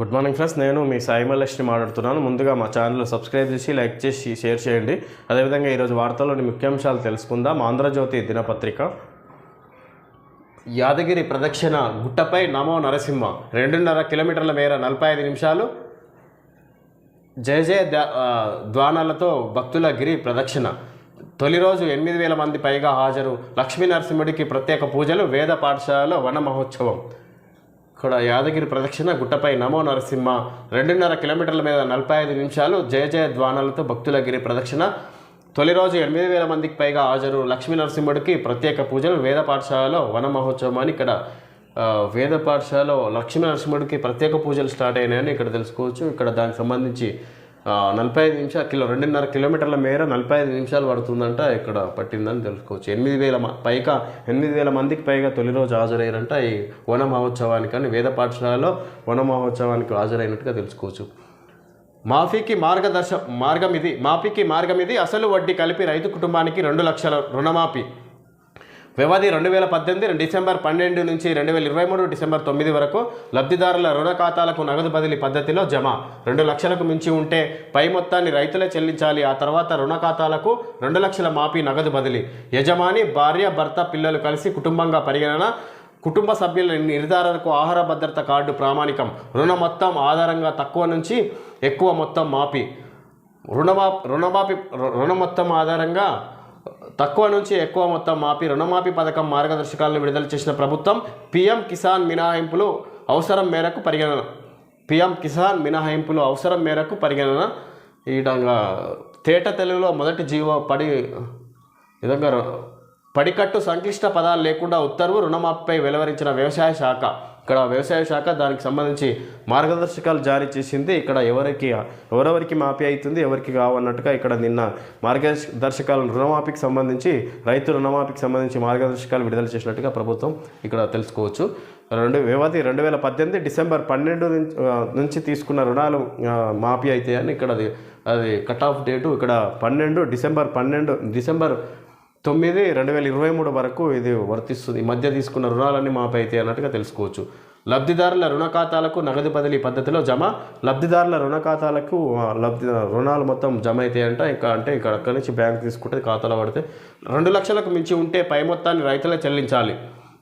Good morning friends నేను మీ సాయిమలక్ష్మి మాట్లాడుతున్నాను. ముందుగా మా ఛానల్ సబ్స్క్రైబ్ చేసి లైక్ చేసి షేర్ చేయండి. అదేవిధంగా ఈరోజు వార్తల్లోని ముఖ్యాంశాలు తెలుసుకుందాం. ఆంధ్రజ్యోతి దినపత్రిక. యాదగిరి ప్రదక్షిణ గుట్టపై నమో నరసింహ. రెండున్నర కిలోమీటర్ల మేర నలభై ఐదు నిమిషాలు జయ జయ ద్వానాలతో భక్తుల గిరి ప్రదక్షిణ. తొలి రోజు ఎనిమిది వేల మంది పైగా హాజరు. లక్ష్మీ నరసింహుడికి ప్రత్యేక పూజలు వేద పాఠశాలలో వన మహోత్సవం. ఇక్కడ యాదగిరి ప్రదక్షిణ గుట్టపై నమో నరసింహ రెండున్నర కిలోమీటర్ల మీద నలభై ఐదు నిమిషాలు జయ జయ ద్వానాలతో భక్తుల గిరి ప్రదక్షిణ. తొలి రోజు ఎనిమిది వేల మందికి పైగా హాజరు లక్ష్మీ నరసింహుడికి ప్రత్యేక పూజలు వేద పాఠశాలలో వన మహోత్సవం అని ఇక్కడ వేద పాఠశాలలో లక్ష్మీ నరసింహుడికి ప్రత్యేక పూజలు స్టార్ట్ అయినాయని ఇక్కడ తెలుసుకోవచ్చు. ఇక్కడ దానికి సంబంధించి నలభై ఐదు నిమిషాలు కిలో రెండున్నర కిలోమీటర్ల మేర నలభై ఐదు నిమిషాలు పడుతుందంట ఇక్కడ పట్టిందని తెలుసుకోవచ్చు. ఎనిమిది వేల పైగా ఎనిమిది వేల మందికి పైగా తొలి రోజు హాజరయ్యారంట ఈ వన మహోత్సవానికి అని వేద పాఠశాలలో వన మహోత్సవానికి హాజరైనట్టుగా తెలుసుకోవచ్చు. మాఫీకి మార్గదర్శ మార్గం ఇది మాఫీకి మార్గం ఇది అసలు వడ్డీ కలిపి రైతు కుటుంబానికి రెండు లక్షల రుణమాఫీ. వ్యవధి రెండు వేల పద్దెనిమిది డిసెంబర్ పన్నెండు నుంచి రెండు వేల ఇరవై మూడు డిసెంబర్ తొమ్మిది వరకు లబ్ధిదారుల రుణ ఖాతాలకు నగదు బదిలీ పద్ధతిలో జమ. రెండు లక్షలకు మించి ఉంటే పై మొత్తాన్ని రైతులే చెల్లించాలి. ఆ తర్వాత రుణ ఖాతాలకు రెండు లక్షల మాఫీ నగదు బదిలీ. యజమాని భార్య భర్త పిల్లలు కలిసి కుటుంబంగా పరిగణన కుటుంబ సభ్యుల నిర్ధారణకు ఆహార భద్రత కార్డు ప్రామాణికం. రుణ మొత్తం ఆధారంగా తక్కువ నుంచి ఎక్కువ మొత్తం మాఫీ. రుణమా రుణమాఫీ రుణ మొత్తం ఆధారంగా తక్కువ నుంచి ఎక్కువ మొత్తం మాఫీ రుణమాఫీ పథకం మార్గదర్శకాలను విడుదల చేసిన ప్రభుత్వం పీఎం కిసాన్ మినహాయింపులు అవసరం మేరకు పరిగణన పీఎం కిసాన్ మినహాయింపులు అవసరం మేరకు పరిగణన ఈ విధంగా తేట తెలుగులో మొదటి జీవో పడి విధంగా పడికట్టు సంక్లిష్ట పదాలు లేకుండా ఉత్తర్వు రుణమాఫీపై వెలువరించిన వ్యవసాయ శాఖ. ఇక్కడ వ్యవసాయ శాఖ దానికి సంబంధించి మార్గదర్శకాలు జారీ చేసింది. ఇక్కడ ఎవరికి ఎవరెవరికి మాఫీ అవుతుంది ఎవరికి కావన్నట్టుగా ఇక్కడ నిన్న మార్గదర్శకాలు రుణమాఫీకి సంబంధించి రైతు రుణమాఫీకి సంబంధించి మార్గదర్శకాలు విడుదల చేసినట్టుగా ప్రభుత్వం ఇక్కడ తెలుసుకోవచ్చు. రెండు వ్యవధి రెండు వేల పద్దెనిమిది డిసెంబర్ పన్నెండు నుంచి తీసుకున్న రుణాలు మాఫీ అవుతాయని ఇక్కడ అది అది కట్ ఆఫ్ డేటు ఇక్కడ పన్నెండు డిసెంబర్ పన్నెండు డిసెంబర్ తొమ్మిది రెండు వేల ఇరవై మూడు వరకు ఇది వర్తిస్తుంది. ఈ మధ్య తీసుకున్న రుణాలన్నీ మాపై అయితే అన్నట్టుగా తెలుసుకోవచ్చు. లబ్ధిదారుల రుణ ఖాతాలకు నగదు బదిలీ పద్ధతిలో జమ. లబ్ధిదారుల రుణ ఖాతాలకు లబ్ధి రుణాలు మొత్తం జమ అవుతాయంట ఇంకా అంటే ఇక్కడ అక్కడి నుంచి బ్యాంక్ తీసుకుంటే ఖాతాలో పడితే రెండు లక్షలకు మించి ఉంటే పై మొత్తాన్ని రైతులే చెల్లించాలి.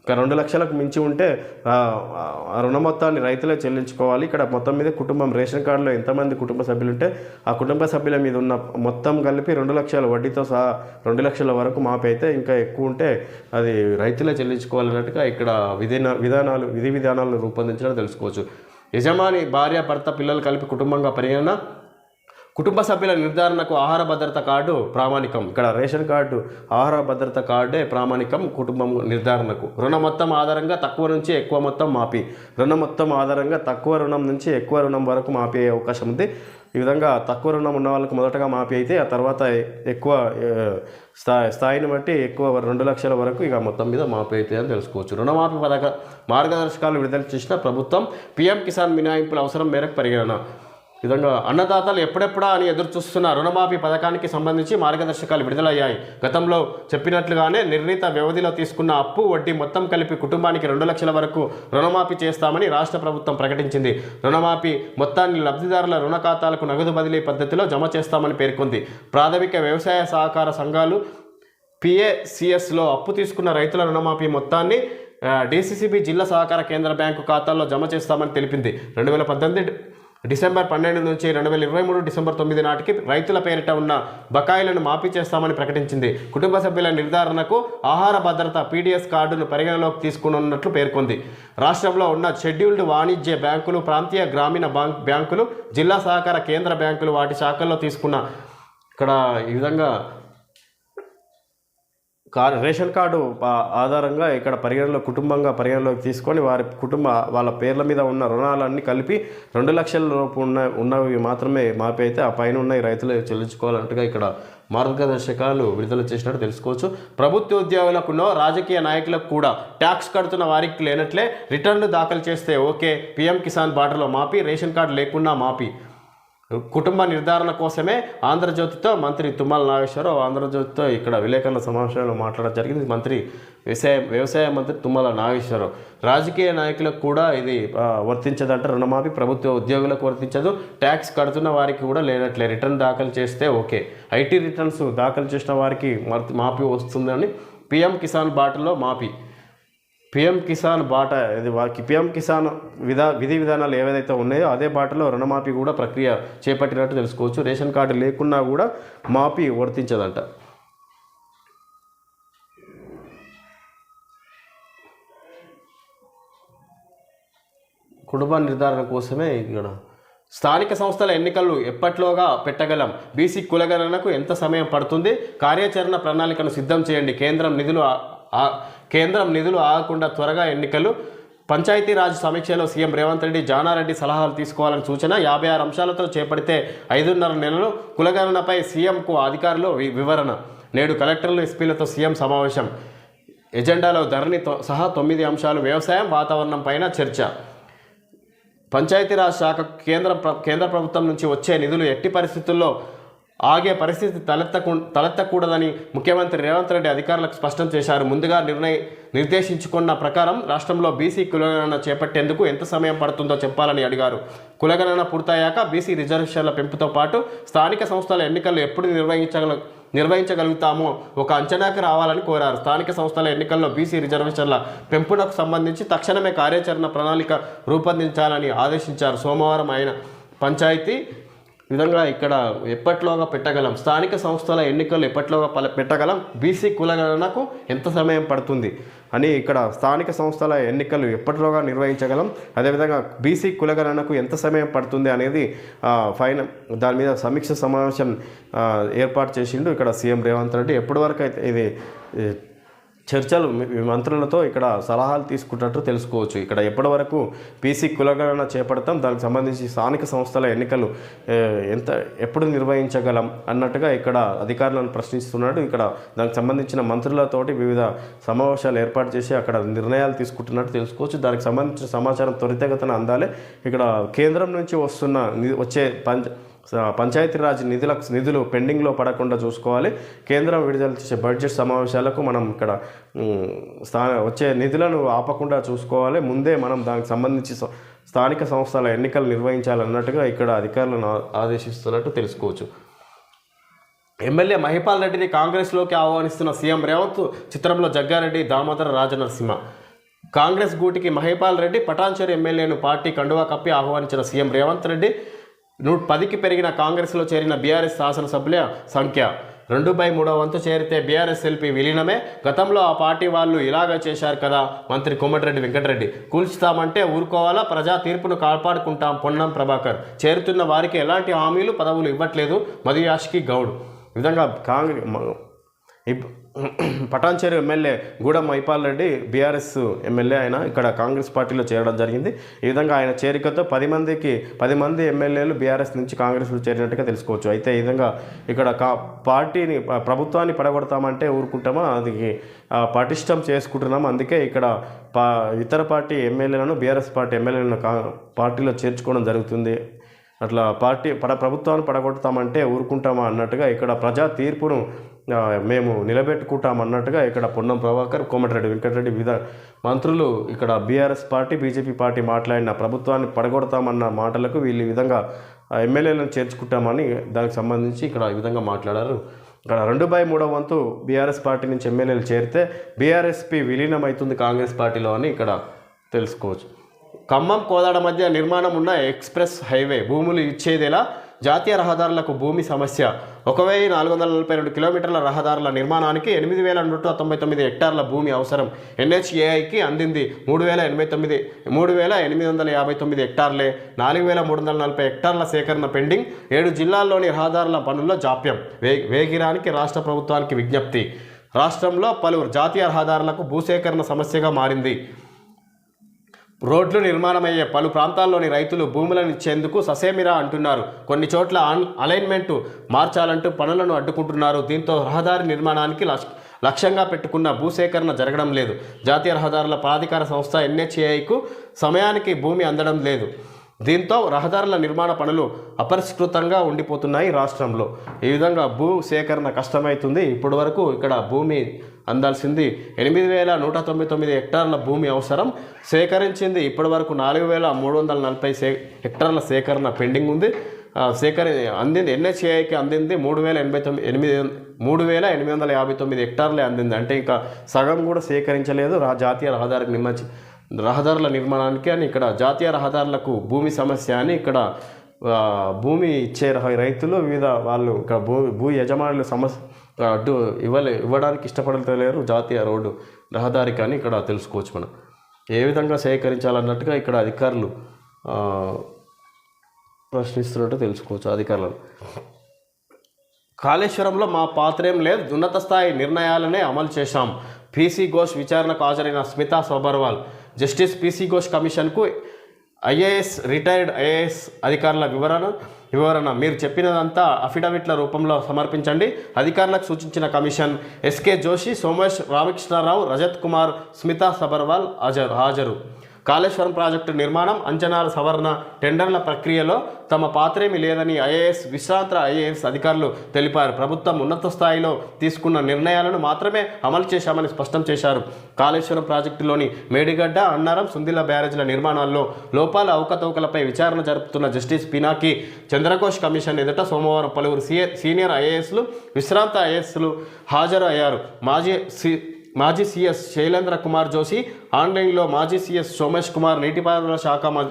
రెండు లక్షలకు మించి ఉంటే ఆ, రుణ మొత్తాన్ని రైతులే చెల్లించుకోవాలి. ఇక్కడ మొత్తం మీద కుటుంబం రేషన్ కార్డులో ఎంతమంది కుటుంబ సభ్యులు ఉంటే ఆ కుటుంబ సభ్యుల మీద ఉన్న మొత్తం కలిపి రెండు లక్షల వడ్డీతో సహా రెండు లక్షల వరకు మాపి అయితే ఇంకా ఎక్కువ ఉంటే అది రైతులే చెల్లించుకోవాలన్నట్టుగా ఇక్కడ విధిన విధానాలు విధి విధానాలను రూపొందించడం తెలుసుకోవచ్చు. యజమాని భార్య భర్త పిల్లలు కలిపి కుటుంబంగా పరిగణన కుటుంబ సభ్యుల నిర్ధారణకు ఆహార భద్రత కార్డు ప్రామాణికం. ఇక్కడ రేషన్ కార్డు ఆహార భద్రత కార్డే ప్రామాణికం కుటుంబం నిర్ధారణకు. రుణ మొత్తం ఆధారంగా తక్కువ నుంచి ఎక్కువ మొత్తం మాఫీ రుణ మొత్తం ఆధారంగా తక్కువ రుణం నుంచి ఎక్కువ రుణం వరకు మాఫీ అయ్యే అవకాశం ఉంది. ఈ విధంగా తక్కువ రుణం ఉన్న వాళ్ళకు మొదటగా మాఫీ అయితే ఆ తర్వాత ఎక్కువ స్థాయి స్థాయిని బట్టి ఎక్కువ రెండు లక్షల వరకు ఇక మొత్తం మీద మాఫీ అయితే అని తెలుసుకోవచ్చు. రుణమాఫీ పథక మార్గదర్శకాలు విడుదల చేసిన ప్రభుత్వం పీఎం కిసాన్ మినహాయింపుల అవసరం మేరకు పరిగణన. ఇదండి అన్నదాతలు ఎప్పుడెప్పుడా అని ఎదురు చూస్తున్న రుణమాఫీ పథకానికి సంబంధించి మార్గదర్శకాలు విడుదలయ్యాయి. గతంలో చెప్పినట్లుగానే నిర్ణీత వ్యవధిలో తీసుకున్న అప్పు వడ్డీ మొత్తం కలిపి కుటుంబానికి రెండు లక్షల వరకు రుణమాఫీ చేస్తామని రాష్ట్ర ప్రభుత్వం ప్రకటించింది. రుణమాఫీ మొత్తాన్ని లబ్ధిదారుల రుణ ఖాతాలకు నగదు బదిలీ పద్ధతిలో జమ చేస్తామని పేర్కొంది. ప్రాథమిక వ్యవసాయ సహకార సంఘాలు పిఏసిఎస్లో అప్పు తీసుకున్న రైతుల రుణమాఫీ మొత్తాన్ని డిసిసిబి జిల్లా సహకార కేంద్ర బ్యాంకు ఖాతాల్లో జమ చేస్తామని తెలిపింది. రెండు వేల పద్దెనిమిది డిసెంబర్ పన్నెండు నుంచి రెండు వేల ఇరవై మూడు డిసెంబర్ తొమ్మిది నాటికి రైతుల పేరిట ఉన్న బకాయిలను మాఫీ చేస్తామని ప్రకటించింది. కుటుంబ సభ్యుల నిర్ధారణకు ఆహార భద్రత పీడిఎస్ కార్డును పరిగణలోకి తీసుకున్నట్లు పేర్కొంది. రాష్ట్రంలో ఉన్న షెడ్యూల్డ్ వాణిజ్య బ్యాంకులు ప్రాంతీయ గ్రామీణ బ్యాంక్ బ్యాంకులు జిల్లా సహకార కేంద్ర బ్యాంకులు వాటి శాఖల్లో తీసుకున్న ఇక్కడ ఈ విధంగా కార్ రేషన్ కార్డు ఆధారంగా ఇక్కడ పరిగణలో కుటుంబంగా పరిగణలోకి తీసుకొని వారి కుటుంబ వాళ్ళ పేర్ల మీద ఉన్న రుణాలన్నీ కలిపి రెండు లక్షల లోపు ఉన్న ఉన్నవి మాత్రమే మాపి అయితే ఆ పైన ఉన్న రైతులు చెల్లించుకోవాలంటగా ఇక్కడ మార్గదర్శకాలు విడుదల చేసినట్టు తెలుసుకోవచ్చు. ప్రభుత్వ ఉద్యోగులకునో రాజకీయ నాయకులకు కూడా ట్యాక్స్ కడుతున్న వారికి లేనట్లే రిటర్న్లు దాఖలు చేస్తే ఓకే పీఎం కిసాన్ బాటలో మాపి రేషన్ కార్డు లేకుండా మాపి. కుటుంబ నిర్ధారణ కోసమే ఆంధ్రజ్యోతితో మంత్రి తుమ్మల నాగేశ్వరరావు ఆంధ్రజ్యోతితో ఇక్కడ విలేకరుల సమావేశంలో మాట్లాడడం జరిగింది. మంత్రి వ్యవసాయ వ్యవసాయ మంత్రి తుమ్మల నాగేశ్వరరావు. రాజకీయ నాయకులకు కూడా ఇది వర్తించదంట రుణమాఫీ ప్రభుత్వ ఉద్యోగులకు వర్తించదు. ట్యాక్స్ కడుతున్న వారికి కూడా లేనట్లే. రిటర్న్ దాఖలు చేస్తే ఓకే. ఐటీ రిటర్న్స్ దాఖలు చేసిన వారికి మర్- మాఫీ వస్తుందని పిఎం కిసాన్ బాటలో మాఫీ. పిఎం కిసాన్ బాట ఇది వాకి పిఎం కిసాన్ విధా విధి విధానాలు ఏవైతే ఉన్నాయో అదే బాటలో రుణమాఫీ కూడా ప్రక్రియ చేపట్టినట్టు తెలుసుకోవచ్చు. రేషన్ కార్డు లేకున్నా కూడా మాఫీ వర్తించదంట. కుటుంబ నిర్ధారణ కోసమే ఇక్కడ. స్థానిక సంస్థల ఎన్నికలు ఎప్పట్లోగా పెట్టగలం? బీసీ కులగణనకు ఎంత సమయం పడుతుంది? కార్యాచరణ ప్రణాళికను సిద్ధం చేయండి. కేంద్రం నిధులు కేంద్రం నిధులు ఆగకుండా త్వరగా ఎన్నికలు. పంచాయతీరాజ్ సమీక్షలో సీఎం రేవంత్ రెడ్డి జానారెడ్డి సలహాలు తీసుకోవాలని సూచన. యాభై ఆరు అంశాలతో చేపడితే ఐదున్నర నెలలు కులగణనపై సీఎంకు అధికారులు వివరణ. నేడు కలెక్టర్లు ఎస్పీలతో సీఎం సమావేశం. ఎజెండాలో ధరణి సహా తొమ్మిది అంశాలు వ్యవసాయం వాతావరణం పైన చర్చ. పంచాయతీరాజ్ శాఖ కేంద్ర కేంద్ర ప్రభుత్వం నుంచి వచ్చే నిధులు ఎట్టి పరిస్థితుల్లో ఆగే పరిస్థితి తలెత్తకు తలెత్తకూడదని ముఖ్యమంత్రి రేవంత్ రెడ్డి అధికారులకు స్పష్టం చేశారు. ముందుగా నిర్ణయ నిర్దేశించుకున్న ప్రకారం రాష్ట్రంలో బీసీ కులగణన చేపట్టేందుకు ఎంత సమయం పడుతుందో చెప్పాలని అడిగారు. కులగణన పూర్తయ్యాక బీసీ రిజర్వేషన్ల పెంపుతో పాటు స్థానిక సంస్థల ఎన్నికలు ఎప్పుడు నిర్వహించగల నిర్వహించగలుగుతామో ఒక అంచనాకి రావాలని కోరారు. స్థానిక సంస్థల ఎన్నికల్లో బీసీ రిజర్వేషన్ల పెంపునకు సంబంధించి తక్షణమే కార్యాచరణ ప్రణాళిక రూపొందించాలని ఆదేశించారు. సోమవారం ఆయన పంచాయతీ విధంగా ఇక్కడ ఎప్పట్లోగా పెట్టగలం? స్థానిక సంస్థల ఎన్నికలు ఎప్పట్లోగా పల- పెట్టగలం? బీసీ కులగణనకు ఎంత సమయం పడుతుంది? అని ఇక్కడ స్థానిక సంస్థల ఎన్నికలు ఎప్పట్లోగా నిర్వహించగలం? అదేవిధంగా బీసీ కులగణనకు ఎంత సమయం పడుతుంది అనేది ఫైన దాని మీద సమీక్ష సమావేశం ఏర్పాటు చేసిండు ఇక్కడ సీఎం రేవంత్ రెడ్డి. ఎప్పటి వరకు అయితే ఇది చర్చలు మంత్రులతో ఇక్కడ సలహాలు తీసుకుంటున్నట్టు తెలుసుకోవచ్చు. ఇక్కడ ఎప్పటి వరకు పీసీ కులగణన చేపడతాం దానికి సంబంధించి స్థానిక సంస్థల ఎన్నికలు ఎంత ఎప్పుడు నిర్వహించగలం అన్నట్టుగా ఇక్కడ అధికారులను ప్రశ్నిస్తున్నాడు. ఇక్కడ దానికి సంబంధించిన మంత్రులతోటి వివిధ సమావేశాలు ఏర్పాటు చేసి అక్కడ నిర్ణయాలు తీసుకుంటున్నట్టు తెలుసుకోవచ్చు. దానికి సంబంధించిన సమాచారం త్వరితగతన అందాలి. ఇక్కడ కేంద్రం నుంచి వస్తున్న వచ్చే పంచ పంచాయతీరాజ్ నిధులకు నిధులు పెండింగ్లో పడకుండా చూసుకోవాలి. కేంద్రం విడుదల చేసే బడ్జెట్ సమావేశాలకు మనం ఇక్కడ స్థాన స్థా వచ్చే నిధులను ఆపకుండా చూసుకోవాలి. ముందే మనం దానికి సంబంధించి స్థానిక సంస్థల ఎన్నికలు నిర్వహించాలన్నట్టుగా ఇక్కడ అధికారులను ఆదేశిస్తున్నట్టు తెలుసుకోవచ్చు. ఎమ్మెల్యే మహిపాల్ రెడ్డిని కాంగ్రెస్లోకి ఆహ్వానిస్తున్న సీఎం రేవంత్ చిత్రంలో జగ్గారెడ్డి దామోదర రాజనరసింహ. కాంగ్రెస్ గూటికి మహిపాల్ రెడ్డి పటాన్చేరు ఎమ్మెల్యేను పార్టీ కండువా కప్పి ఆహ్వానించిన సీఎం రేవంత్ రెడ్డి నూట పదికి పెరిగిన కాంగ్రెస్లో చేరిన బీఆర్ఎస్ శాసనసభ్యుల సంఖ్య రెండు బై మూడో వంతు చేరితే బీఆర్ఎస్ ఎల్పీ విలీనమే. గతంలో ఆ పార్టీ వాళ్ళు ఇలాగే చేశారు కదా మంత్రి కోమటిరెడ్డి వెంకటరెడ్డి. కూల్చుతామంటే ఊరుకోవాలా? ప్రజా తీర్పును కాపాడుకుంటాం పొన్నం ప్రభాకర్. చేరుతున్న వారికి ఎలాంటి హామీలు పదవులు ఇవ్వట్లేదు. మధుయాష్కి గౌడ్. విధంగా Congress Patancheru MLA Gudem Mahipal Reddy BRS MLA ఆయన ఇక్కడ కాంగ్రెస్ పార్టీలో చేరడం జరిగింది. ఈ విధంగా ఆయన చేరికతో పది మందికి పది మంది ఎమ్మెల్యేలు బీఆర్ఎస్ నుంచి కాంగ్రెస్లో చేరినట్టుగా తెలుసుకోవచ్చు. అయితే ఈ విధంగా ఇక్కడ కా పార్టీని ప్రభుత్వాన్ని పడగొడతామంటే ఊరుకుంటామా? అది పటిష్టం చేసుకుంటున్నాం అందుకే ఇక్కడ పా ఇతర పార్టీ ఎమ్మెల్యేలను బీఆర్ఎస్ పార్టీ ఎమ్మెల్యేలను కా పార్టీలో చేర్చుకోవడం జరుగుతుంది. అట్లా పార్టీ పడ ప్రభుత్వాన్ని పడగొడతామంటే ఊరుకుంటామా? అన్నట్టుగా ఇక్కడ ప్రజా తీర్పును మేము నిలబెట్టుకుంటాం అన్నట్టుగా ఇక్కడ పొన్నం ప్రభాకర్ కోమటిరెడ్డి వెంకటరెడ్డి వివిధ మంత్రులు ఇక్కడ బీఆర్ఎస్ పార్టీ బీజేపీ పార్టీ మాట్లాడిన ప్రభుత్వాన్ని పడగొడతామన్న మాటలకు వీళ్ళు ఈ విధంగా ఎమ్మెల్యేలను చేర్చుకుంటామని దానికి సంబంధించి ఇక్కడ ఈ విధంగా మాట్లాడారు. ఇక్కడ రెండు బై మూడో వంతు బీఆర్ఎస్ పార్టీ నుంచి ఎమ్మెల్యేలు చేరితే బీఆర్ఎస్పీ విలీనమవుతుంది కాంగ్రెస్ పార్టీలో అని ఇక్కడ తెలుసుకోవచ్చు. ఖమ్మం కోదాడ మధ్య నిర్మాణం ఉన్న ఎక్స్ప్రెస్ హైవే భూములు ఇచ్చేదేలా జాతీయ రహదారులకు భూమి సమస్య. ఒక వెయ్యి నాలుగు వందల నలభై రెండు కిలోమీటర్ల రహదారుల నిర్మాణానికి ఎనిమిది వేల నూట తొంభై తొమ్మిది హెక్టార్ల భూమి అవసరం. ఎన్హెచ్ఏఐకి అందింది మూడు వేల ఎనభై తొమ్మిది మూడు వేల ఎనిమిది వందల యాభై తొమ్మిది హెక్టార్లే. నాలుగు వేల మూడు వందల నలభై హెక్టార్ల సేకరణ పెండింగ్ ఏడు జిల్లాల్లోని రహదారుల పనుల్లో జాప్యం. వే వేగిరానికి రాష్ట్ర ప్రభుత్వానికి విజ్ఞప్తి. రాష్ట్రంలో పలువురు జాతీయ రహదారులకు భూసేకరణ సమస్యగా మారింది. రోడ్లు నిర్మాణమయ్యే పలు ప్రాంతాల్లోని రైతులు భూములను ఇచ్చేందుకు ససేమిరా అంటున్నారు. కొన్ని చోట్ల అన్ మార్చాలంటూ పనులను అడ్డుకుంటున్నారు. దీంతో రహదారి నిర్మాణానికి లక్ష లక్ష్యంగా పెట్టుకున్న భూసేకరణ జరగడం లేదు. జాతీయ రహదారుల ప్రాధికార సంస్థ ఎన్హెచ్ఏఐకు సమయానికి భూమి అందడం లేదు. దీంతో రహదారుల నిర్మాణ పనులు అపరిష్కృతంగా ఉండిపోతున్నాయి రాష్ట్రంలో. ఈ విధంగా భూ సేకరణ కష్టమవుతుంది. ఇప్పటి వరకు ఇక్కడ భూమి అందాల్సింది. ఎనిమిది వేల నూట తొంభై తొమ్మిది హెక్టార్ల భూమి అవసరం. సేకరించింది ఇప్పటి వరకు నాలుగు వేల మూడు వందల నలభై సే హెక్టార్ల సేకరణ పెండింగ్ ఉంది. సేకరి అందింది. ఎన్హెచ్ఏకి అందింది మూడు వేల ఎనభై తొమ్మిది ఎనిమిది మూడు వేల ఎనిమిది వందల యాభై తొమ్మిది హెక్టార్లే అందింది. అంటే ఇంకా సగం కూడా సేకరించలేదు. రా జాతీయ రహదారికి నిర్మించి రహదారుల నిర్మాణానికి అని ఇక్కడ జాతీయ రహదారులకు భూమి సమస్య అని ఇక్కడ భూమి ఇచ్చే రహ- రైతులు వివిధ వాళ్ళు ఇక్కడ భూ భూ యజమానులు సమస్య అడ్డు ఇవ్వలే ఇవ్వడానికి ఇష్టపడలేరు జాతీయ రోడ్డు రహదారి కానీ ఇక్కడ తెలుసుకోవచ్చు మనం. ఏ విధంగా సేకరించాలన్నట్టుగా ఇక్కడ అధికారులు ప్రశ్నిస్తున్నట్టు తెలుసుకోవచ్చు అధికారులను. కాళేశ్వరంలో మా పాత్రేం లేదు. ఉన్నత స్థాయి నిర్ణయాలనే అమలు చేశాం. పీసీ ఘోష్ విచారణకు హాజరైన స్మితా సోబర్వాల్. జస్టిస్ పీసీ ఘోష్ కమిషన్కు ఐఏఎస్ రిటైర్డ్ ఐఏఎస్ అధికారుల వివరణ వివరణ. మీరు చెప్పినదంతా అఫిడవిట్ల రూపంలో సమర్పించండి. అధికారులకు సూచించిన కమిషన్ ఎస్కే జోషి సోమేష్ రామకృష్ణారావు రజత్ కుమార్ స్మితా సబర్వాల్ హాజరు హాజరు. కాళేశ్వరం ప్రాజెక్టు నిర్మాణం అంచనాల సవరణ టెండర్ల ప్రక్రియలో తమ పాత్రేమీ లేదని ఐఏఎస్ విశ్రాంత ఐఏఎస్ అధికారులు తెలిపారు. ప్రభుత్వం ఉన్నత స్థాయిలో తీసుకున్న నిర్ణయాలను మాత్రమే అమలు చేశామని స్పష్టం చేశారు. కాళేశ్వరం ప్రాజెక్టులోని మేడిగడ్డ అన్నారం సుందిల బ్యారేజ్ల నిర్మాణాల్లో లోపాల అవకతవకలపై విచారణ జరుపుతున్న జస్టిస్ పినాకి చంద్రఘోష్ కమిషన్ ఎదుట సోమవారం పలువురు సీనియర్ సీనియర్ ఐఏఎస్లు విశ్రాంత ఐఏఎస్లు హాజరు అయ్యారు మాజీ సి మాజీ సీఎస్ శైలేంద్ర కుమార్ జోషి ఆన్లైన్లో మాజీ సీఎస్ సోమేష్ కుమార్ నీటిపారుదల శాఖ మా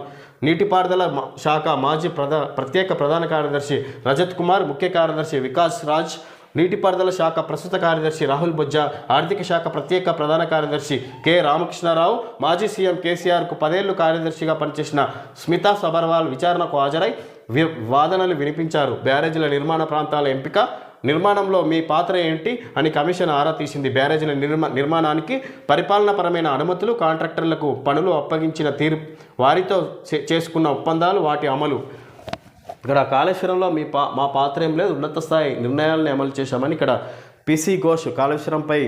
నీటిపారుదల శాఖ మాజీ ప్రధా ప్రత్యేక ప్రధాన కార్యదర్శి రజత్ కుమార్ ముఖ్య కార్యదర్శి వికాస్ రాజ్ నీటిపారుదల శాఖ ప్రస్తుత కార్యదర్శి రాహుల్ బొజ్జా ఆర్థిక శాఖ ప్రత్యేక ప్రధాన కార్యదర్శి కె. రామకృష్ణారావు మాజీ సీఎం కేసీఆర్కు పదేళ్ళు కార్యదర్శిగా పనిచేసిన స్మితా సబర్వాల్ విచారణకు హాజరై వి- వాదనలు వినిపించారు. బ్యారేజీల నిర్మాణ ప్రాంతాల ఎంపిక నిర్మాణంలో మీ పాత్ర ఏంటి అని కమిషన్ ఆరా తీసింది. బ్యారేజీల నిర్మా నిర్మాణానికి పరిపాలనాపరమైన అనుమతులు కాంట్రాక్టర్లకు పనులు అప్పగించిన తీరు వారితో చే- చేసుకున్న ఒప్పందాలు వాటి అమలు. ఇక్కడ కాళేశ్వరంలో మీ పా మా పాత్ర ఏం లేదు. ఉన్నత స్థాయి నిర్ణయాలను అమలు చేశామని ఇక్కడ పీసీ ఘోష్ కాళేశ్వరంపై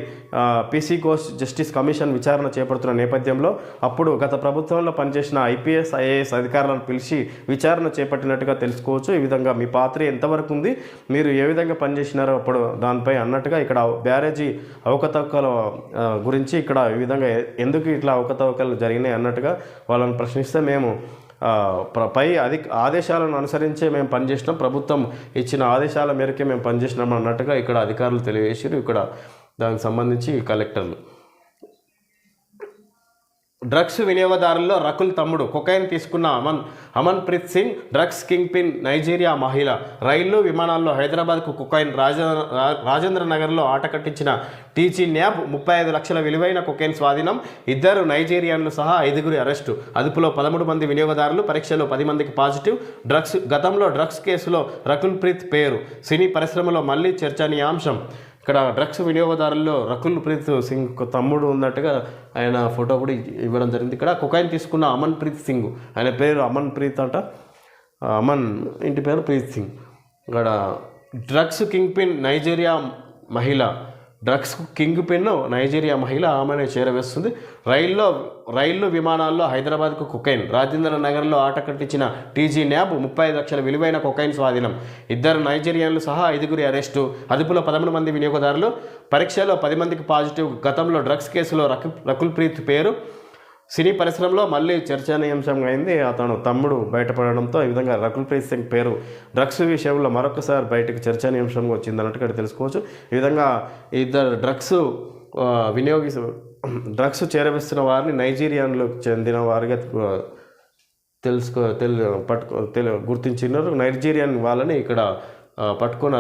పీసీ ఘోష్ జస్టిస్ కమిషన్ విచారణ చేపడుతున్న నేపథ్యంలో అప్పుడు గత ప్రభుత్వంలో పనిచేసిన ఐపీఎస్ ఐఏఎస్ అధికారులను పిలిచి విచారణ చేపట్టినట్టుగా తెలుసుకోవచ్చు. ఈ విధంగా మీ పాత్ర ఎంతవరకు ఉంది? మీరు ఏ విధంగా పనిచేసినారో అప్పుడు దానిపై అన్నట్టుగా ఇక్కడ బ్యారేజీ అవకతవకల గురించి ఇక్కడ ఈ విధంగా ఎందుకు ఇట్లా అవకతవకలు జరిగినాయి అన్నట్టుగా వాళ్ళని ప్రశ్నిస్తే మేము పై అధి ఆదేశాలను అనుసరించే మేము పనిచేసినాం. ప్రభుత్వం ఇచ్చిన ఆదేశాల మేరకే మేము పనిచేసినాం అన్నట్టుగా ఇక్కడ అధికారులు తెలియజేసారు ఇక్కడ దానికి సంబంధించి కలెక్టర్లు. డ్రగ్స్ వినియోగదారుల్లో రకుల్ తమ్ముడు కొకైన్ తీసుకున్న Aman Amanpreet Singh drugs kingpin Nigeria మహిళ. రైళ్ళు విమానాల్లో హైదరాబాద్కు కొకైన్ రాజేంద్ర నగర్లో ఆట కట్టించిన టీజీ న్యాబ్ ముప్పై ఐదు లక్షల విలువైన కొకైన్ స్వాధీనం. ఇద్దరు నైజీరియన్లు సహా ఐదుగురి అరెస్టు. అదుపులో పదమూడు మంది వినియోగదారులు పరీక్షలో పది మందికి పాజిటివ్. డ్రగ్స్ గతంలో డ్రగ్స్ కేసులో రకుల్ ప్రీత్ పేరు. సినీ పరిశ్రమలో మళ్ళీ చర్చనీయాంశం. ఇక్కడ డ్రగ్స్ వినియోగదారుల్లో రకుల్ ప్రీత్ సింగ్ తమ్ముడు ఉన్నట్టుగా ఆయన ఫోటో కూడా ఇవ్వడం జరిగింది. ఇక్కడ కుకాయిన్ తీసుకున్న అమన్ ప్రీత్ సింగ్ ఆయన పేరు అమన్ ప్రీత్ అంట అమన్ ఇంటి పేరు ప్రీత్ సింగ్. ఇక్కడ డ్రగ్స్ కింగ్ పిన్ నైజీరియా మహిళ డ్రగ్స్ కింగ్ పిన్ నైజీరియా మహిళ ఆమెను చేరవేస్తుంది. రైల్లో రైళ్ళు విమానాల్లో హైదరాబాద్కు కొకైన్. రాజేంద్ర నగర్లో ఆట కట్టించిన టీజీ న్యాబ్ ముప్పై ఐదు లక్షల విలువైన కొకైన్ స్వాధీనం. ఇద్దరు నైజీరియన్లు సహా ఐదుగురి అరెస్టు. అదుపులో పదమూడు మంది వినియోగదారులు. పరీక్షలో పది మందికి పాజిటివ్. గతంలో డ్రగ్స్ కేసులో రకు రకుల్ ప్రీత్ పేరు. సినీ పరిశ్రమలో మళ్ళీ చర్చనీయాంశంగా అయింది అతను తమ్ముడు బయటపడడంతో ఈ విధంగా రకుల్ ప్రీత్ సింగ్ పేరు డ్రగ్స్ విషయంలో మరొకసారి బయటకు చర్చనీయాంశంగా వచ్చింది అన్నట్టు తెలుసుకోవచ్చు. ఈ విధంగా ఇద్దరు డ్రగ్స్ వినియోగి డ్రగ్స్ చేరవేస్తున్న వారిని నైజీరియాన్లకు చెందిన వారిగా తెలుసుకో తెలు పట్టుకో తెలు గుర్తించినారు. నైజీరియన్ వాళ్ళని ఇక్కడ పట్టుకొని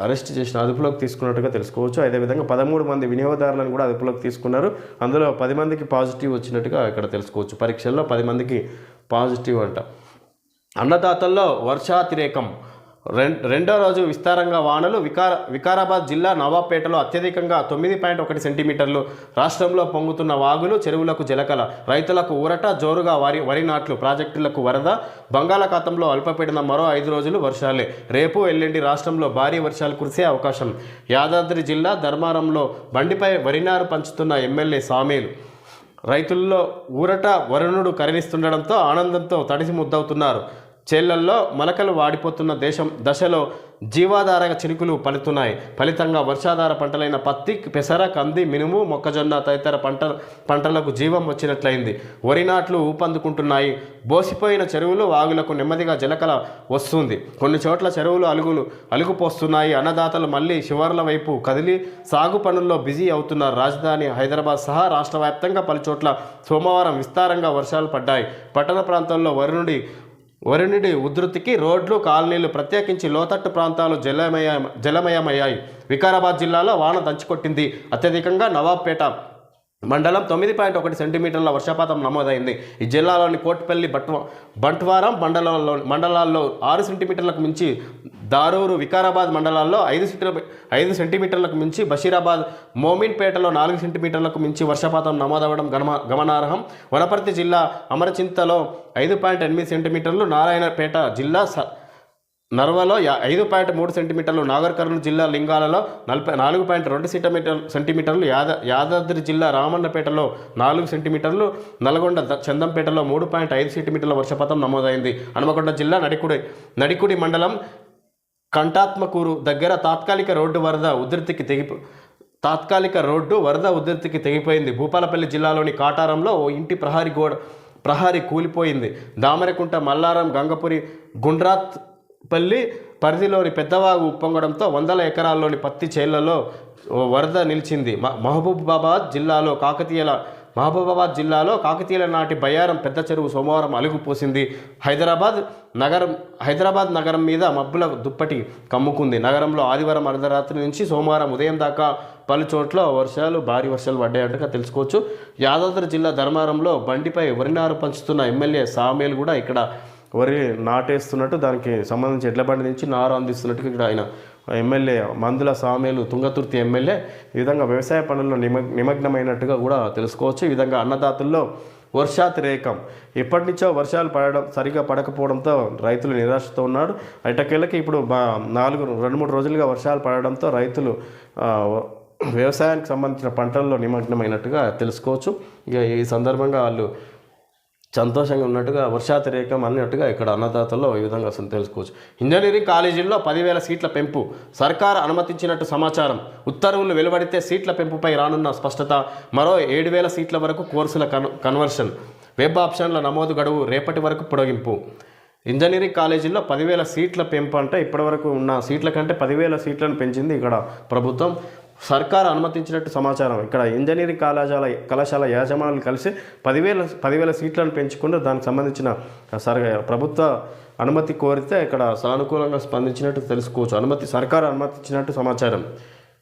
అరెస్ట్ చేసిన అదుపులోకి తీసుకున్నట్టుగా తెలుసుకోవచ్చు. అదేవిధంగా పదమూడు మంది వినియోగదారులను కూడా అదుపులోకి తీసుకున్నారు. అందులో పది మందికి పాజిటివ్ వచ్చినట్టుగా ఇక్కడ తెలుసుకోవచ్చు. పరీక్షల్లో పది మందికి పాజిటివ్ అంట. అన్నదాతల్లో వర్షాతిరేకం. రెండో రోజు విస్తారంగా వానలు వికార వికారాబాద్ జిల్లా నవాబ్పేటలో అత్యధికంగా తొమ్మిది పాయింట్ ఒకటి సెంటీమీటర్లు రాష్ట్రంలో పొంగుతున్న వాగులు చెరువులకు జలకల రైతులకు ఊరట జోరుగా వరి వరి నాట్లు ప్రాజెక్టులకు వరద బంగాళాఖాతంలో అల్పపీడన మరో ఐదు రోజులు వర్షాలే. రేపు ఎల్లుండి రాష్ట్రంలో భారీ వర్షాలు కురిసే అవకాశం. యాదాద్రి జిల్లా ధర్మారంలో బండిపై వరినారు పంచుతున్న ఎమ్మెల్యే సామీలు. రైతుల్లో ఊరట వరుణుడు కరణిస్తుండడంతో ఆనందంతో తడిసి ముద్దవుతున్నారు. చేళ్ళల్లో మొలకలు వాడిపోతున్న దేశం దశలో జీవాధార చినుకులు పలుతున్నాయి. ఫలితంగా వర్షాధార పంటలైన పత్తి పెసర కంది మినుము మొక్కజొన్న తదితర పంట పంటలకు జీవం వచ్చినట్లయింది. వరి నాట్లు ఊపందుకుంటున్నాయి. బోసిపోయిన చెరువులు వాగులకు నెమ్మదిగా జలకల వస్తుంది. కొన్ని చోట్ల చెరువులు అలుగులు అలుగుపోస్తున్నాయి. అన్నదాతలు మళ్ళీ శివార్ల వైపు కదిలి సాగు పనుల్లో బిజీ అవుతున్నారు. రాజధాని హైదరాబాద్ సహా రాష్ట్ర వ్యాప్తంగా పలుచోట్ల సోమవారం విస్తారంగా వర్షాలు పడ్డాయి. పట్టణ ప్రాంతాల్లో వరుణుడి ఉధృతికి రోడ్లు కాలనీలు ప్రత్యేకించి లోతట్టు ప్రాంతాలు జలమయ జలమయమయ్యాయి. వికారాబాద్ జిల్లాలో వాన దంచుకొట్టింది. అత్యధికంగా నవాబ్పేట మండలం తొమ్మిది పాయింట్ ఒకటి సెంటీమీటర్ల వర్షపాతం నమోదైంది. ఈ జిల్లాలోని కోట్పల్లి బట్ బంట్వారం మండలంలో మండలాల్లో ఆరు సెంటీమీటర్లకు మించి దారూరు వికారాబాద్ మండలాల్లో ఐదు సెంటీ ఐదు సెంటీమీటర్లకు మించి బషీరాబాద్ మోమిన్పేటలో నాలుగు సెంటీమీటర్లకు మించి వర్షపాతం నమోదవడం గమ గమనార్హం. వనపర్తి జిల్లా అమరచింతలో ఐదు పాయింట్ ఎనిమిది సెంటీమీటర్లు నారాయణపేట జిల్లా స నర్వలో ఐదు పాయింట్ మూడు సెంటీమీటర్లు నాగర్ కర్నూలు జిల్లా లింగాలలో నలభై నాలుగు పాయింట్ రెండు సెంటీమీటర్ సెంటీమీటర్లు యాద యాదాద్రి జిల్లా రామన్నపేటలో నాలుగు సెంటీమీటర్లు నల్గొండ చందంపేటలో మూడు పాయింట్ ఐదు సెంటీమీటర్ల వర్షపాతం నమోదైంది. హనుమకొండ జిల్లా నడికుడి నడికుడి మండలం కంటాత్మకూరు దగ్గర తాత్కాలిక రోడ్డు వరద ఉధృతికి తెగిపో తాత్కాలిక రోడ్డు వరద ఉధృతికి తెగిపోయింది. భూపాలపల్లి జిల్లాలోని కాటారంలో ఓ ఇంటి ప్రహారీ గోడ ప్రహారీ కూలిపోయింది. దామరకుంట మల్లారం గంగపురి గుండ్రాత్ పల్లి పరిధిలోని పెద్దవాగు ఉప్పొంగడంతో వందల ఎకరాల్లోని పత్తి చేళ్ళలో వరద నిలిచింది. మ- మహబూబాబాద్ జిల్లాలో కాకతీయల మహబూబాబాద్ జిల్లాలో కాకతీయుల నాటి బయ్యారం పెద్ద చెరువు సోమవారం అలుగుపోసింది. హైదరాబాద్ నగరం హైదరాబాద్ నగరం మీద మబ్బుల దుప్పటి కమ్ముకుంది. నగరంలో ఆదివారం అర్ధరాత్రి నుంచి సోమవారం ఉదయం దాకా పలు చోట్ల వర్షాలు భారీ వర్షాలు పడ్డాయంటగా తెలుసుకోవచ్చు. యాదాద్రి జిల్లా ధర్మారంలో బండిపై వరినారు పంచుతున్న ఎమ్మెల్యే సామేలు కూడా ఇక్కడ వరి నాటేస్తున్నట్టు దానికి సంబంధించి ఎడ్ల బండి నుంచి నారు అందిస్తున్నట్టు ఇక్కడ ఆయన ఎమ్మెల్యే మందుల సామేలు తుంగతుర్తి ఎమ్మెల్యే ఈ విధంగా వ్యవసాయ పనుల్లో నిమగ్ నిమగ్నమైనట్టుగా కూడా తెలుసుకోవచ్చు. ఈ విధంగా అన్నదాతల్లో వర్షాతిరేకం. ఎప్పటి నుంచో వర్షాలు పడడం సరిగా పడకపోవడంతో రైతులు నిరాశతో ఉన్నాడు ఎటకేళ్ళకి ఇప్పుడు నాలుగు రెండు మూడు రోజులుగా వర్షాలు పడడంతో రైతులు వ్యవసాయానికి సంబంధించిన పంటల్లో నిమగ్నమైనట్టుగా తెలుసుకోవచ్చు. ఇక ఈ సందర్భంగా వాళ్ళు సంతోషంగా ఉన్నట్టుగా వర్షాతిరేకం అన్నట్టుగా ఇక్కడ అన్నదాతల్లో ఈ విధంగా అసలు తెలుసుకోవచ్చు. ఇంజనీరింగ్ కాలేజీల్లో పదివేల సీట్ల పెంపు. సర్కార్ అనుమతించినట్టు సమాచారం. ఉత్తర్వులు వెలువడితే సీట్ల పెంపుపై రానున్న స్పష్టత. మరో ఏడు వేల సీట్ల వరకు కోర్సుల కన్ కన్వర్షన్. వెబ్ ఆప్షన్ల నమోదు గడువు రేపటి వరకు పొడిగింపు. ఇంజనీరింగ్ కాలేజీల్లో పదివేల సీట్ల పెంపు అంటే ఇప్పటివరకు ఉన్న సీట్ల కంటే పదివేల సీట్లను పెంచింది ఇక్కడ ప్రభుత్వం. సర్కార్ అనుమతించినట్టు సమాచారం. ఇక్కడ ఇంజనీరింగ్ కళాశాల కళాశాల యాజమానులు కలిసి పదివేల పదివేల సీట్లను పెంచుకుంటూ దానికి సంబంధించిన సర్ ప్రభుత్వ అనుమతి కోరితే ఇక్కడ సానుకూలంగా స్పందించినట్టు తెలుసుకోవచ్చు. అనుమతి సర్కారు అనుమతించినట్టు సమాచారం.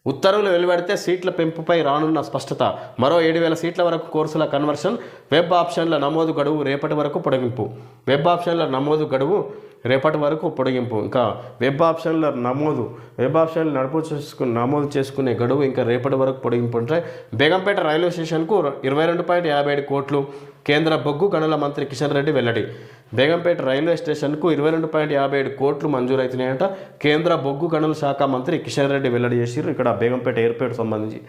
ఉత్తర్వులు వెలువడితే సీట్ల పెంపుపై రానున్న స్పష్టత. మరో ఏడు వేల సీట్ల వరకు కోర్సుల కన్వర్షన్ వెబ్ ఆప్షన్ల నమోదు గడువు రేపటి వరకు పొడిగింపు. వెబ్ ఆప్షన్ల నమోదు గడువు రేపటి వరకు పొడిగింపు. ఇంకా వెబ్ ఆప్షన్ల నమోదు. వెబ్ ఆప్షన్లు నడుపు చేసుకుని నమోదు చేసుకునే గడువు ఇంకా రేపటి వరకు పొడిగింపు ఉంటాయి బేగంపేట రైల్వే స్టేషన్కు ఇరవై రెండు పాయింట్ యాభై ఏడు కోట్లు. కేంద్ర బొగ్గు గనుల మంత్రి కిషన్ రెడ్డి వెల్లడి. బేగంపేట రైల్వే స్టేషన్కు ఇరవై రెండు పాయింట్ యాభై ఏడు కోట్లు మంజూరవుతున్నాయంట కేంద్ర బొగ్గు గనుల శాఖ మంత్రి కిషన్ రెడ్డి వెల్లడి చేసిర్రు. ఇక్కడ బేగంపేట ఎయిర్పోర్ట్ సంబంధించి.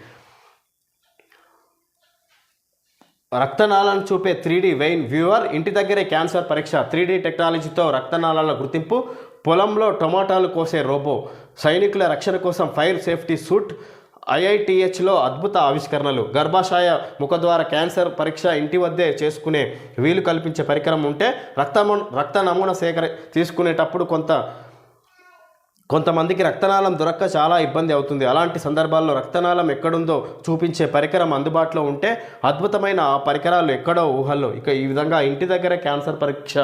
రక్తనాళాలను చూపే త్రీ వెయిన్ వ్యూవర్ ఇంటి దగ్గరే క్యాన్సర్ పరీక్ష త్రీ టెక్నాలజీతో రక్తనాళాల గుర్తింపు పొలంలో టొమాటాలు కోసే రోబో సైనికుల రక్షణ కోసం ఫైర్ సేఫ్టీ సూట్ ఐఐటిహెచ్లో అద్భుత ఆవిష్కరణలు గర్భాశయ ముఖద్వార క్యాన్సర్ పరీక్ష ఇంటి వద్దే చేసుకునే వీలు కల్పించే పరికరం ఉంటే రక్త రక్త నమూనా సేకరి తీసుకునేటప్పుడు కొంత కొంతమందికి రక్తనాళం దొరక్క చాలా ఇబ్బంది అవుతుంది. అలాంటి సందర్భాల్లో రక్తనాళం ఎక్కడుందో చూపించే పరికరం అందుబాటులో ఉంటే అద్భుతమైన ఆ పరికరాలు ఎక్కడో ఊహల్లో. ఇక ఈ విధంగా ఇంటి దగ్గర క్యాన్సర్ పరీక్ష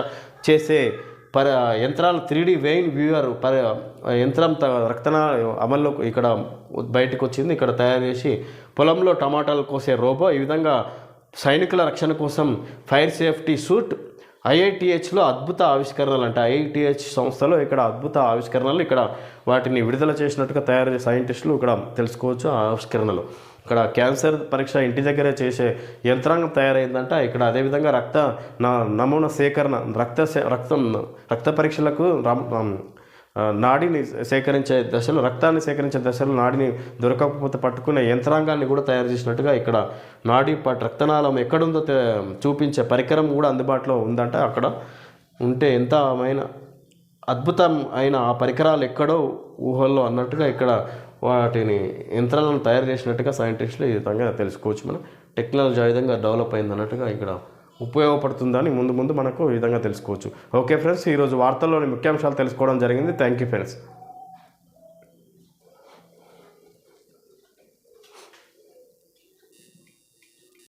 చేసే పర యంత్రాలు త్రీడీ వెయిన్ వ్యూవర్ పర యంత్రం త- రక్తనాళ అమల్లో ఇక్కడ బయటకు వచ్చింది. ఇక్కడ తయారు చేసి పొలంలో టమాటాలు కోసే రోబో. ఈ విధంగా సైనికుల రక్షణ కోసం ఫైర్ సేఫ్టీ సూట్ ఐఐటిహెచ్లో అద్భుత ఆవిష్కరణలు అంటే ఐఐటిహెచ్ సంస్థలో ఇక్కడ అద్భుత ఆవిష్కరణలు ఇక్కడ వాటిని విడుదల చేసినట్టుగా తయారు చేసే సైంటిస్టులు ఇక్కడ తెలుసుకోవచ్చు ఆ ఆవిష్కరణలు. ఇక్కడ క్యాన్సర్ పరీక్ష ఇంటి దగ్గరే చేసే యంత్రాంగం తయారైందంట. ఇక్కడ అదేవిధంగా రక్త నా నమూనా సేకరణ రక్త సే- రక్తం రక్త పరీక్షలకు నాడిని సేకరించే దశలో రక్తాన్ని సేకరించే దశలో నాడిని దొరకకపోతే పట్టుకునే యంత్రాంగాన్ని కూడా తయారు చేసినట్టుగా ఇక్కడ నాడి పట్ రక్తనాళం ఎక్కడుందో చూపించే పరికరం కూడా అందుబాటులో ఉందంట. అక్కడ ఉంటే ఎంతమైన అద్భుతం అయిన ఆ పరికరాలు ఎక్కడో ఊహల్లో అన్నట్టుగా ఇక్కడ వాటిని యంత్రాలను తయారు చేసినట్టుగా సైంటిస్టులు ఈ విధంగా తెలుసుకోవచ్చు. మనం టెక్నాలజీ ఆ విధంగా డెవలప్ అయింది అన్నట్టుగా ఇక్కడ ఉపయోగపడుతుందని ముందు ముందు మనకు ఈ విధంగా తెలుసుకోవచ్చు. ఓకే ఫ్రెండ్స్ ఈరోజు వార్తల్లోని ముఖ్యాంశాలు తెలుసుకోవడం జరిగింది. Thank you friends.